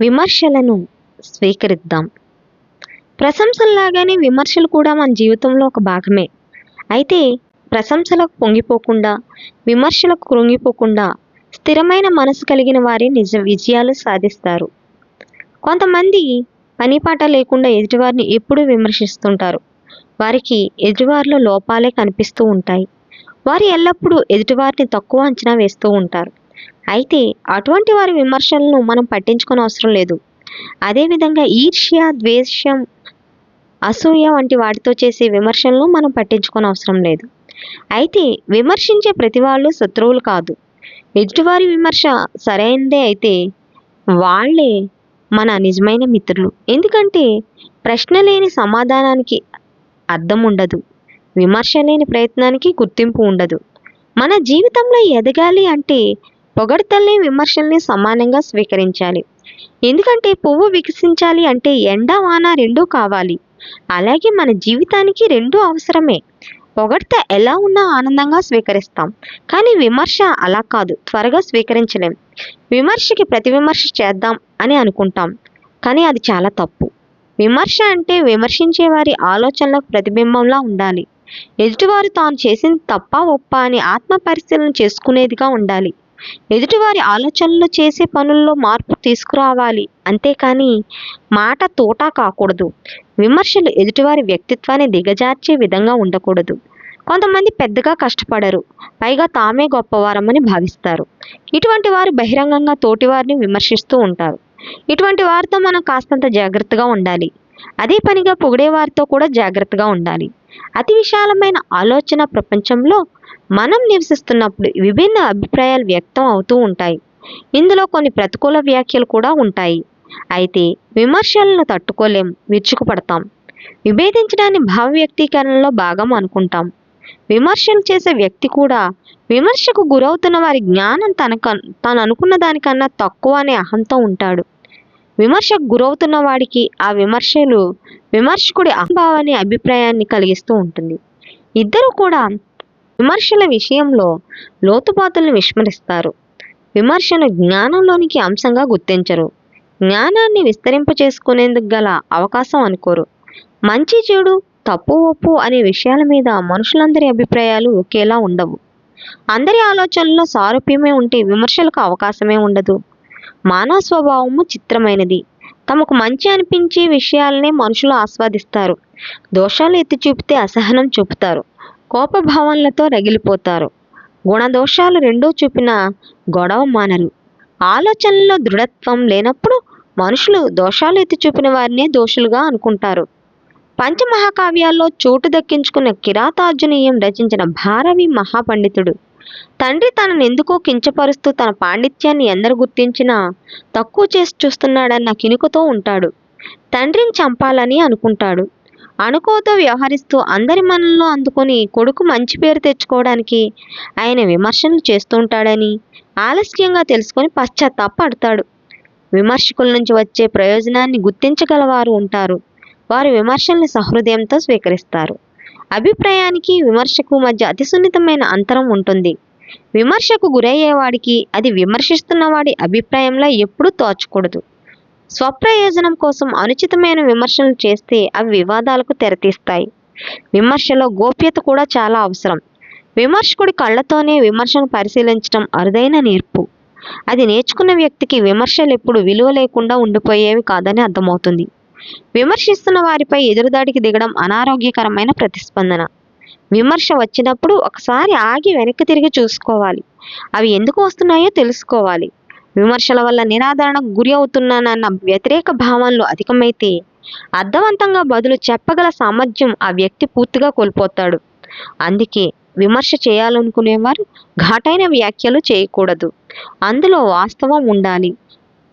విమర్శలను స్వీకరిద్దాం. ప్రశంసల్లాగానే విమర్శలు కూడా మన జీవితంలో ఒక భాగమే. అయితే ప్రశంసలకు పొంగిపోకుండా విమర్శలకు కృంగిపోకుండా స్థిరమైన మనసు కలిగిన వారి నిజ విజయాలు సాధిస్తారు. కొంతమంది పనిపాట లేకుండా ఎదుటివారిని ఎప్పుడూ విమర్శిస్తుంటారు. వారికి ఎదుటివారిలో లోపాలే కనిపిస్తూ ఉంటాయి. వారు ఎల్లప్పుడూ ఎదుటివారిని తక్కువ అంచనా వేస్తూ ఉంటారు. అయితే అటువంటి వారి విమర్శలను మనం పట్టించుకోని అవసరం లేదు. అదేవిధంగా ఈర్ష్య ద్వేషం అసూయ వంటి వాటితో చేసే విమర్శలను మనం పట్టించుకోని అవసరం లేదు. అయితే విమర్శించే ప్రతి వాళ్ళు శత్రువులు కాదు. ఎదుటివారి విమర్శ సరైనదే అయితే వాళ్ళే మన నిజమైన మిత్రులు. ఎందుకంటే ప్రశ్న లేని సమాధానానికి అర్థం ఉండదు. విమర్శ లేని ప్రయత్నానికి గుర్తింపు ఉండదు. మన జీవితంలో ఎదగాలి అంటే పొగడ్తల్ని విమర్శల్ని సమానంగా స్వీకరించాలి. ఎందుకంటే పువ్వు వికసించాలి అంటే ఎండ వాన రెండూ కావాలి. అలాగే మన జీవితానికి రెండూ అవసరమే. పొగడ్త ఎలా ఉన్నా ఆనందంగా స్వీకరిస్తాం. కానీ విమర్శ అలా కాదు. త్వరగా స్వీకరించలేం. విమర్శకి ప్రతి విమర్శ చేద్దాం అని అనుకుంటాం. కానీ అది చాలా తప్పు. విమర్శ అంటే విమర్శించే వారి ఆలోచనలకు ప్రతిబింబంలా ఉండాలి. ఎదుటివారు తాను చేసింది తప్ప ఒప్ప అని ఆత్మ పరిశీలన చేసుకునేదిగా ఉండాలి. ఎదుటివారి ఆలోచనలు చేసే పనుల్లో మార్పు తీసుకురావాలి. అంతేకాని మాట తోట కాకూడదు. విమర్శలు ఎదుటివారి వ్యక్తిత్వాన్ని దిగజార్చే విధంగా ఉండకూడదు. కొంతమంది పెద్దగా కష్టపడరు. పైగా తామే గొప్పవారమని భావిస్తారు. ఇటువంటి వారు బహిరంగంగా తోటివారిని విమర్శిస్తూ ఉంటారు. ఇటువంటి వారితో మనం కాస్తంత జాగ్రత్తగా ఉండాలి. అదే పనిగా పొగిడే వారితో కూడా జాగ్రత్తగా ఉండాలి. అతి విశాలమైన ఆలోచన ప్రపంచంలో మనం నివసిస్తున్నప్పుడు విభిన్న అభిప్రాయాలు వ్యక్తం అవుతూ ఉంటాయి. ఇందులో కొన్ని ప్రతికూల వ్యాఖ్యలు కూడా ఉంటాయి. అయితే విమర్శలను తట్టుకోలేం విరుచుకుపడతాం. విభేదించడాన్ని భావ వ్యక్తీకరణలో భాగం అనుకుంటాం. విమర్శలు చేసే వ్యక్తి కూడా విమర్శకు గురవుతున్న వారి జ్ఞానం తనక తాను అనుకున్న దానికన్నా తక్కువ అనే అహంతో ఉంటాడు. విమర్శకు గురవుతున్న వాడికి ఆ విమర్శలు విమర్శకుడి అహంభావాన్ని అభిప్రాయాన్ని కలిగిస్తూ ఉంటుంది. ఇద్దరు కూడా విమర్శల విషయంలో లోతుపాతులను విస్మరిస్తారు. విమర్శను జ్ఞానంలోనికి అంశంగా గుర్తించరు. జ్ఞానాన్ని విస్తరింప చేసుకునేందుకు గల అవకాశం అనుకోరు. మంచి చెడు తప్పు ఒప్పు అనే విషయాల మీద మనుషులందరి అభిప్రాయాలు ఒకేలా ఉండవు. అందరి ఆలోచనల్లో సారూప్యమే ఉంటే విమర్శలకు అవకాశమే ఉండదు. మానవ స్వభావము చిత్రమైనది. తమకు మంచి అనిపించే విషయాలనే మనుషులు ఆస్వాదిస్తారు. దోషాలు ఎత్తి చూపితే అసహనం చూపుతారు. కోపభావనలతో రగిలిపోతారు. గుణదోషాలు రెండూ చూపిన గొడవ మానరు. ఆలోచనలో దృఢత్వం లేనప్పుడు మనుషులు దోషాలు ఎత్తి చూపిన వారినే దోషులుగా అనుకుంటారు. పంచమహాకావ్యాల్లో చోటు దక్కించుకున్న కిరాతార్జునీయం రచించిన భారవి మహాపండితుడు తండ్రి తనను ఎందుకో కించపరుస్తూ తన పాండిత్యాన్ని ఎందరు గుర్తించినా తక్కువ చేసి చూస్తున్నాడన్న కినుకతో ఉంటాడు. తండ్రిని చంపాలని అనుకుంటాడు. అనుకోతో వ్యవహరిస్తూ అందరి మనల్లో అందుకొని కొడుకు మంచి పేరు తెచ్చుకోవడానికి ఆయన విమర్శలు చేస్తుంటాడని ఆలస్యంగా తెలుసుకొని పశ్చాత్తాపడతాడు విమర్శకుల నుంచి వచ్చే ప్రయోజనాన్ని గుర్తించగలవారు ఉంటారు. వారు విమర్శల్ని సహృదయంతో స్వీకరిస్తారు. అభిప్రాయానికి విమర్శకు మధ్య అతి సున్నితమైన అంతరం ఉంటుంది. విమర్శకు గురయ్యేవాడికి అది విమర్శిస్తున్న వాడి అభిప్రాయంలో ఎప్పుడూ తోచకూడదు. స్వప్రయోజనం కోసం అనుచితమైన విమర్శలు చేస్తే అవి వివాదాలకు తెరతీస్తాయి. విమర్శలో గోప్యత కూడా చాలా అవసరం. విమర్శకుడి కళ్ళతోనే విమర్శను పరిశీలించడం అరుదైన నేర్పు. అది నేర్చుకున్న వ్యక్తికి విమర్శలు ఎప్పుడు విలువ లేకుండా ఉండిపోయేవి కాదని అర్థమవుతుంది. విమర్శిస్తున్న వారిపై ఎదురుదాడికి దిగడం అనారోగ్యకరమైన ప్రతిస్పందన. విమర్శ వచ్చినప్పుడు ఒకసారి ఆగి వెనక్కి తిరిగి చూసుకోవాలి. అవి ఎందుకు వస్తున్నాయో తెలుసుకోవాలి. విమర్శల వల్ల నిరాదరణకు గురి అవుతున్నానన్న వ్యతిరేక భావనలు అధికమైతే అర్థవంతంగా బదులు చెప్పగల సామర్థ్యం ఆ వ్యక్తి పూర్తిగా కోల్పోతాడు. అందుకే విమర్శ చేయాలనుకునేవారు ఘాటైన వ్యాఖ్యలు చేయకూడదు. అందులో వాస్తవం ఉండాలి.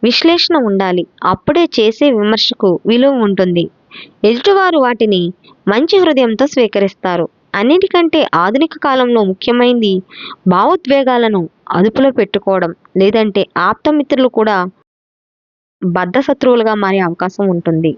విశ్లేషణ ఉండాలి. అప్పుడే చేసే విమర్శకు విలువ ఉంటుంది. ఎదుటివారు వాటిని మంచి హృదయంతో స్వీకరిస్తారు. అన్నిటికంటే ఆధునిక కాలంలో ముఖ్యమైనది భావోద్వేగాలను అదుపులో పెట్టుకోవడం లేదంటే ఆప్తమిత్రులు కూడా బద్ధశత్రువులుగా మారే అవకాశం ఉంటుంది.